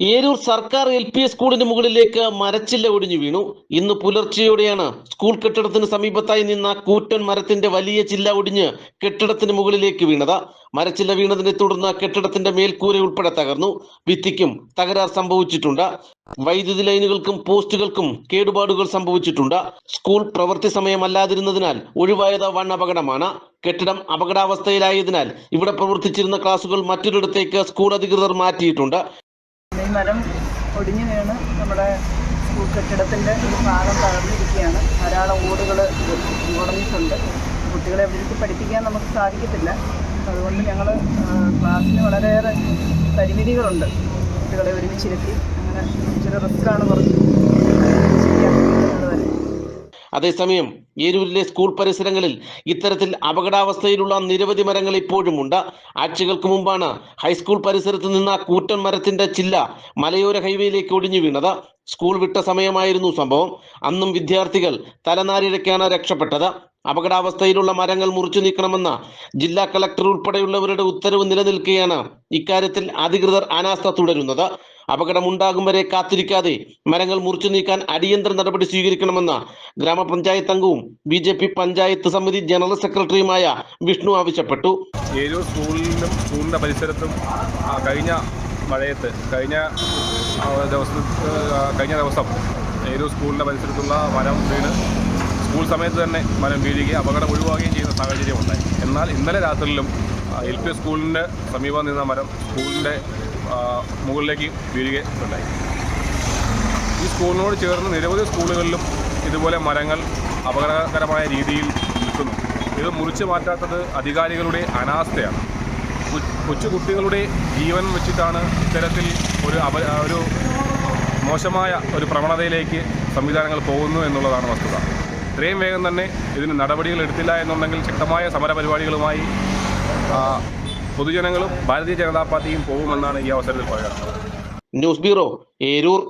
ഏരൂർ സർക്കാർ L P സ്കൂളിന് മുകളിലേക്ക് മരച്ചില്ല ഒടിഞ്ഞു വീണു. ഇന്ന് പുലർച്ചെയോടെയാണ് സ്കൂൾ കെട്ടിടത്തിന് സമീപത്തായി നിന്ന കൂറ്റൻ മരത്തിന്റെ വലിയ ചില്ല ഒടിഞ്ഞ് കെട്ടിടത്തിന് മുകളിലേക്ക് വീണത്. മരച്ചില്ല വീണതിനെ തുടർന്ന് കെട്ടിടത്തിന്റെ മേൽക്കൂര ഉൾപ്പെടെ തകർന്നു. ഭിത്തിക്കും തകരാർ സംഭവിച്ചിട്ടുണ്ട്. വൈദ്യുതി ലൈനുകൾക്കും പോസ്റ്റുകൾക്കും കേടുപാടുകൾ സംഭവിച്ചിട്ടുണ്ട്. സ്കൂൾ പ്രവൃത്തി സമയമല്ലാതിരുന്നതിനാൽ ഒഴിവായത് വൺ അപകടമാണ്. കെട്ടിടം അപകടാവസ്ഥയിലായതിനാൽ ഇവിടെ പ്രവർത്തിച്ചിരുന്ന ക്ലാസുകൾ മറ്റൊരിടത്തേക്ക് സ്കൂൾ അധികൃതർ മാറ്റിയിട്ടുണ്ട്. ഈ മരം ഒടിഞ്ഞു വീണ് നമ്മുടെ സ്കൂൾ കെട്ടിടത്തിന്റെ ഒരു ഭാഗം തകർന്നിരിക്കുകയാണ്. ധാരാളം ഓടുകൾ ഉടഞ്ഞിട്ടുണ്ട് കുട്ടികളെ ഇരുത്തി പഠിപ്പിക്കാൻ നമുക്ക് സാധിക്കത്തില്ല. അതുകൊണ്ട് ഞങ്ങൾ ക്ലാസ്സിന് വളരെയേറെ പരിമിതികളുണ്ട്. കുട്ടികളെ ഒരുമിച്ചിരുത്തി. അങ്ങനെ ഇച്ചിരി റിസ്ക്കാണ് കുറച്ച്. അതേസമയം ഏരൂരിലെ സ്കൂൾ പരിസരങ്ങളിൽ ഇത്തരത്തിൽ അപകടാവസ്ഥയിലുള്ള നിരവധി മരങ്ങൾ ഇപ്പോഴുമുണ്ട് ആഴ്ചകൾക്ക് മുമ്പാണ് ഹൈസ്കൂൾ പരിസരത്ത് നിന്ന കൂറ്റൻ മരത്തിന്റെ ചില്ല മലയോര ഹൈവേയിലേക്ക് ഒടിഞ്ഞു വീണത്. സ്കൂൾ വിട്ട സമയമായിരുന്നു സംഭവം. അന്നും വിദ്യാർത്ഥികൾ തലനാരിഴയ്ക്കാണ് രക്ഷപ്പെട്ടത്. അപകടാവസ്ഥയിലുള്ള മരങ്ങൾ മുറിച്ചു നീക്കണമെന്ന ജില്ലാ കളക്ടർ ഉൾപ്പെടെയുള്ളവരുടെ ഉത്തരവ് നിലനിൽക്കെയാണ് ഇക്കാര്യത്തിൽ അധികൃതർ അനാസ്ഥ തുടരുന്നത്. അപകടമുണ്ടാകും വരെ കാത്തിരിക്കാതെ മരങ്ങൾ മുറിച്ചു നീക്കാൻ അടിയന്തര നടപടി സ്വീകരിക്കണമെന്ന് ഗ്രാമപഞ്ചായത്ത് അംഗവും ബി ജെ പി പഞ്ചായത്ത് സമിതി ജനറൽ സെക്രട്ടറിയുമായ വിഷ്ണു ആവശ്യപ്പെട്ടു. ഏരൂർ സ്കൂളിലും സ്കൂളിന്റെ പരിസരത്തും കഴിഞ്ഞ മഴയത്ത് കഴിഞ്ഞ ദിവസം കഴിഞ്ഞ ദിവസം ഏരൂർ സ്കൂളിന്റെ പരിസരത്തുള്ള മരം വീണ് സ്കൂൾ സമയത്ത് തന്നെ മരം വീഴുകയും അപകടം ഒഴിവാകുകയും ചെയ്യുന്ന സാഹചര്യം ഉണ്ടായി. എന്നാൽ ഇന്നലെ രാത്രിയിലും എൽ പി സ്കൂളിന്റെ സമീപം നിന്ന മരം സ്കൂളിന്റെ മുകളിലേക്ക് വീഴുകയുണ്ടായി ഈ സ്കൂളിനോട് ചേർന്ന് നിരവധി സ്കൂളുകളിലും ഇതുപോലെ മരങ്ങൾ അപകടകരമായ രീതിയിൽ നിൽക്കുന്നു. ഇത് മുറിച്ചു മാറ്റാത്തത് അധികാരികളുടെ അനാസ്ഥയാണ്. കൊച്ചു കുട്ടികളുടെ ജീവൻ വെച്ചിട്ടാണ് ഇത്തരത്തിൽ ഒരു അപ ഒരു മോശമായ ഒരു പ്രവണതയിലേക്ക് സംവിധാനങ്ങൾ പോകുന്നു എന്നുള്ളതാണ് വസ്തുത. ഇത്രയും വേഗം തന്നെ ഇതിന് നടപടികൾ എടുത്തില്ല എന്നുണ്ടെങ്കിൽ ശക്തമായ സമരപരിപാടികളുമായി പൊതുജനങ്ങളും ഭാരതീയ ജനതാ പാർട്ടിയും പോകുമെന്നാണ് ഈ അവസരത്തിൽ പറയുന്നത് ന്യൂസ് ബ്യൂറോ ഏരൂർ.